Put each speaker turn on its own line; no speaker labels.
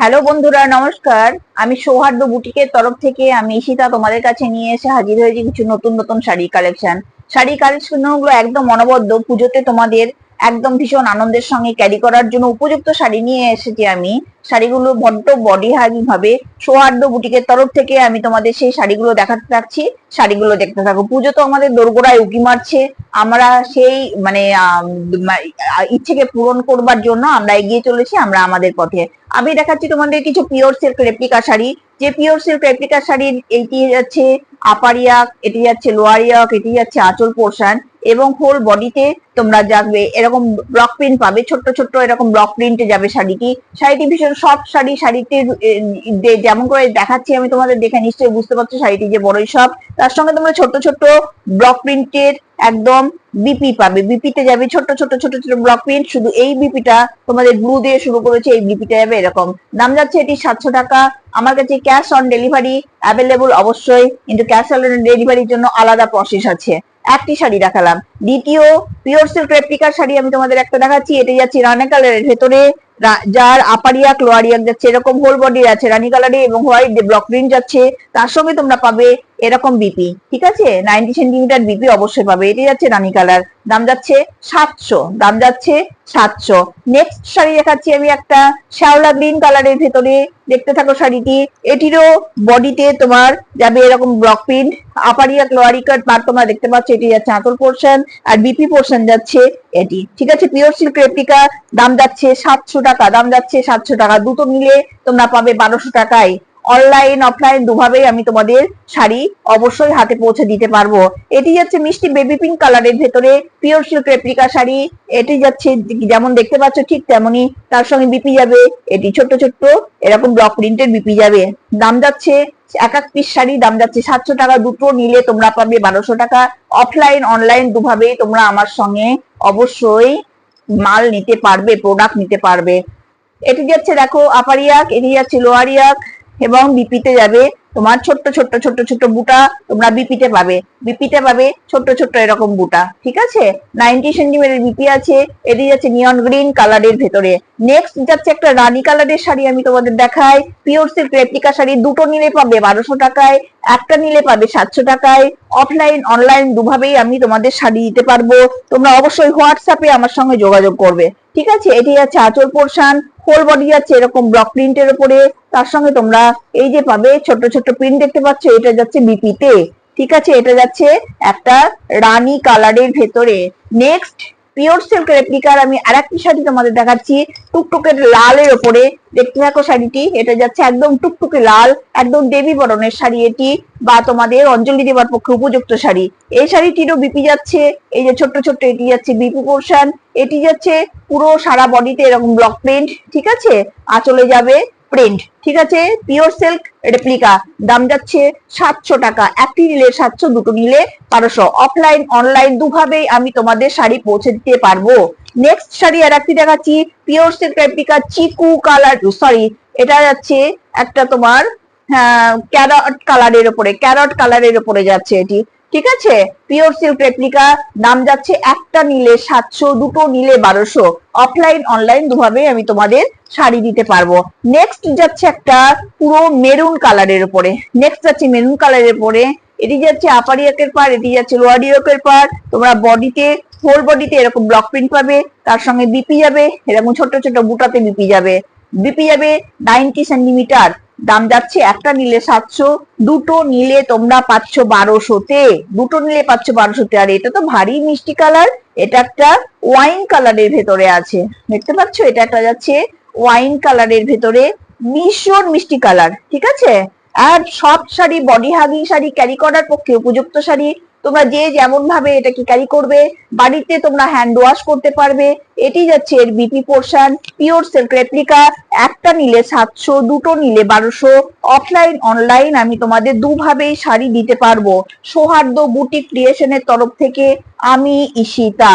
Hello বন্ধুরা, নমস্কার। আমি সৌহার্দ্য বুটিকের তরফ থেকে আমি ঈশিতা তোমাদের কাছে নিয়ে এসে হাজির হয়েছি কিছু নতুন নতুন শাড়ি কালেকশন শাড়ি কালেকশনগুলো একদম অনবদ্য। পুজোতে তোমাদের একদম ভীষণ আনন্দের সঙ্গে ক্যারি করার জন্য উপযুক্ত শাড়ি নিয়ে এসেছি আমি। শাড়িগুলো বড্ড বডি হাগি ভাবে সৌহার্দ্য বুটিকের তরফ থেকে আমি তোমাদের সেই শাড়িগুলো দেখাতে থাকছি শাড়িগুলো দেখতে থাকো। পুজো তো আমাদের দোরগোড়ায় উকি মারছে। আমরা সেই মানে ইচ্ছেকে পূরণ করবার জন্য আমরা এগিয়ে চলেছি, আমরা আমাদের পথে। আমি দেখাচ্ছি তোমাদের কিছু পিওর সিল্ক রেপ্লিকা শাড়ি। যে পিওর সিল্ক রেপ্লিকা শাড়ির এইটি যাচ্ছে আপার ইয়াক এটি যাচ্ছে লোয়ার ইয়াক এটি যাচ্ছে আঁচল পোর্শন এবং হোল বডিতে তোমরা যাবে এরকম ব্লক প্রিন্ট পাবে, ছোট্ট ছোট্ট এরকম ব্লক প্রিন্টে যাবে শাড়িটি। শাড়িটি ভীষণ সফট শাড়ি শাড়িতে যেমন করে দেখাচ্ছি আমি তোমাদের দেখে নিশ্চয়ই বুঝতে পারছ শাড়িটি যে বড়ই সব তার সঙ্গে তোমরা ছোট্ট ছোট্ট ব্লক প্রিন্টের একদম বিপি পাবে। বিপিতে যাবে ছোট ছোট ছোট ছোট ব্লক প্রিন্ট শুধু এই বিপিটা তোমাদের ব্লু দিয়ে শুরু করেছে, এই বিপিটা যাবে এরকম। দাম যাচ্ছে এটি সাতশো টাকা। আমার কাছে ক্যাশ অন ডেলিভারি অ্যাভেলেবল অবশ্যই। কিন্তু ক্যাশ অন ডেলিভারির জন্য আলাদা প্রসেস আছে। একটি শাড়ি দেখালাম। দ্বিতীয় পিওর সিল্ক রেপ্লিকার শাড়ি আমি তোমাদের একটা দেখাচ্ছি। এটা যাচ্ছে রানা কালারের ভেতরে। যার আপারিয়া ক্লোয়ারিয়া যাচ্ছে। এরকম হোল বডি আছে রানী কালারে এবং হোয়াইট ব্লক প্রিন্ট যাচ্ছে। তার সঙ্গে তোমরা পাবে এরকম বিপি ঠিক আছে? নাইনটি সেন্টিমিটার বিপি অবশ্যই পাবে। এটি যাচ্ছে রানী কালার। দাম যাচ্ছে সাতশো, দাম যাচ্ছে সাতশো। নেক্সট শাড়ি দেখাচ্ছি আমি একটা শ্যাওলা গ্রিন কালারের ভেতরে। দেখতে থাকো শাড়িটি। এটিরও বডিতে তোমার যাবে এরকম ব্লক প্রিন্ট আপারিয়া লোয়ারি কাট পার তোমরা দেখতে পাচ্ছ, এটি যাচ্ছে আঁচল পোর্শন আর বিপি পোর্শন যাচ্ছে এটি। ঠিক আছে? পিওর সিল্ক রেপ্লিকা দাম যাচ্ছে সাতশো টাকা, দাম যাচ্ছে সাতশো টাকা। দুটো মিলে তোমরা পাবে বারোশো টাকায়। অনলাইন অফলাইন দুভাবেই আমি তোমাদের শাড়ি অবশ্যই হাতে পৌঁছে দিতে পারব। এটি যাচ্ছে মিষ্টি বেবি পিঙ্ক কালারের ভেতরে পিওর সিল্ক রেপ্লিকা শাড়ি। এটি যাচ্ছে যেমন দেখতে পাচ্ছ ঠিক তেমনই তার সঙ্গে বিপি যাবে। এটি ছোট্ট ছোট্ট, এরকম ব্লক প্রিন্টের বিপি যাবে। দাম যাচ্ছে এক এক পিস শাড়ি, দাম যাচ্ছে সাতশো টাকা দুটো নিলে তোমরা পাবে বারোশো টাকা। অফলাইন অনলাইন দুভাবেই তোমরা আমার সঙ্গে অবশ্যই মাল নিতে পারবে প্রোডাক্ট নিতে পারবে। এটি যাচ্ছে দেখো আপারিয়াক এটি যাচ্ছে লোয়ারিয়াক এবং বিপিতে যাবে তোমার ছোট্ট ছোট্ট ছোট্ট ছোট্ট বুটা তোমরা বিপিতে পাবে। বিপিতে পাবে ছোট্ট ছোট্ট এরকম বুটা, ঠিক আছে? নাইনটি সেন্টিমিটার বিপি আছে এটি যাচ্ছে নিয়ন গ্রিন কালারের ভেতরে। নেক্সট যাচ্ছে একটা রানী কালারের শাড়ি আমি তোমাদের দেখাই। পিওর সিল্ক রেপ্লিকা শাড়ি, দুটো নিলে পাবে বারোশো টাকায়, একটা নিলে পাবে সাতশো টাকায়। অফলাইন অনলাইন দুভাবেই আমি তোমাদের শাড়ি দিতে পারব। তোমরা অবশ্যই হোয়াটসঅ্যাপে আমার সঙ্গে যোগাযোগ করবে। ঠিক আছে? এটি যাচ্ছে আঁচল পোর্শন হোল বডি যাচ্ছে এরকম ব্লক প্রিন্টের উপরে। তার সঙ্গে তোমরা এই যে পাবে ছোট ছোট প্রিন্ট দেখতে পাচ্ছ, এটা যাচ্ছে বিপিতে ঠিক আছে? এটা যাচ্ছে একটা রানী কালারের ভেতরে। নেক্সট পিওর সিল্ক রেপ্লিকার আমি আরেকটি শাড়ি তোমাদের দেখাচ্ছি। টুকটুকে লালের ওপরে। দেখতে থাকো শাড়িটি। এটা যাচ্ছে একদম টুকটুকে লাল, একদম দেবী বরণের শাড়ি এটি বা তোমাদের অঞ্জলি দেবার পক্ষে উপযুক্ত শাড়ি। এই শাড়িটিরও বিপি যাচ্ছে। এই যে ছোট্ট ছোট্ট এটি যাচ্ছে বিপি পোর্শন এটি যাচ্ছে পুরো সারা বডিতে এরকম ব্লক প্রিন্ট ঠিক আছে? আঁচলে যাবে প্রিন্ট ঠিক আছে? পিওর সিল্ক রেপ্লিকা দাম যাচ্ছে সাতশো টাকা। একটি নিলে সাতশো, দুটো নিলে বারোশো। অফলাইন অনলাইন দুভাবেই আমি তোমাদের শাড়ি পৌঁছে দিতে পারব। নেক্সট শাড়ি আর একটি দেখাচ্ছি pure silk replica chiku colour sorry এটা যাচ্ছে একটা তোমার হ্যাঁ ক্যারট কালারের উপরে ক্যারট কালারের উপরে যাচ্ছে এটি। ঠিক আছে? পিওর সিল্ক রেপ্লিকা দাম যাচ্ছে একটা নিলে সাতশো, দুটো নিলে বারোশো। অফলাইন অনলাইন দুভাবে আমি তোমাদের শাড়ি দিতে পারব। নেক্সট যাচ্ছে একটা পুরো মেরুন কালারের উপরে। নেক্সট যাচ্ছে মেরুন কালারের উপরে। এটি যাচ্ছে আপার ইয়াকের পার এটি যাচ্ছে লোয়ার ইয়াকের পার তোমরা বডিতে হোল বডিতে এরকম ব্লক প্রিন্ট পাবে, তার সঙ্গে বিপি যাবে, এরকম ছোট ছোট বুটাতে বিপি যাবে। বিপি যাবে নাইনটি সেন্টিমিটার দাম যাচ্ছে একটা নিলে সাতশো, দুটো নিলে তোমরা পাচ্ছ বারোশোতে। দুটো নিলে পাচ্ছ বারোশোতে। আর এটা তো ভারী মিষ্টি কালার, এটা একটা ওয়াইন কালারের ভেতরে আছে। দেখতে পাচ্ছ? এটা একটা যাচ্ছে ওয়াইন কালারের ভেতরে ভীষণ মিষ্টি কালার, ঠিক আছে? আর সব sari, body hugging sari, carry করার পক্ষে উপযুক্ত শাড়ি তোমরা যে যেমন ভাবে এটাকে ক্যারি করবে, বাড়িতে তোমরা হ্যান্ড ওয়াশ করতে পারবে, এটি যাচ্ছে এর BP portion pure silk replica একটা নিলে সাতশো, দুটো নিলে বারোশো অফলাইন অনলাইন আমি তোমাদের দুভাবেই শাড়ি দিতে পারব। সৌহার্দ্য বুটিক ক্রিয়েশনের তরফ থেকে আমি ঈশিতা।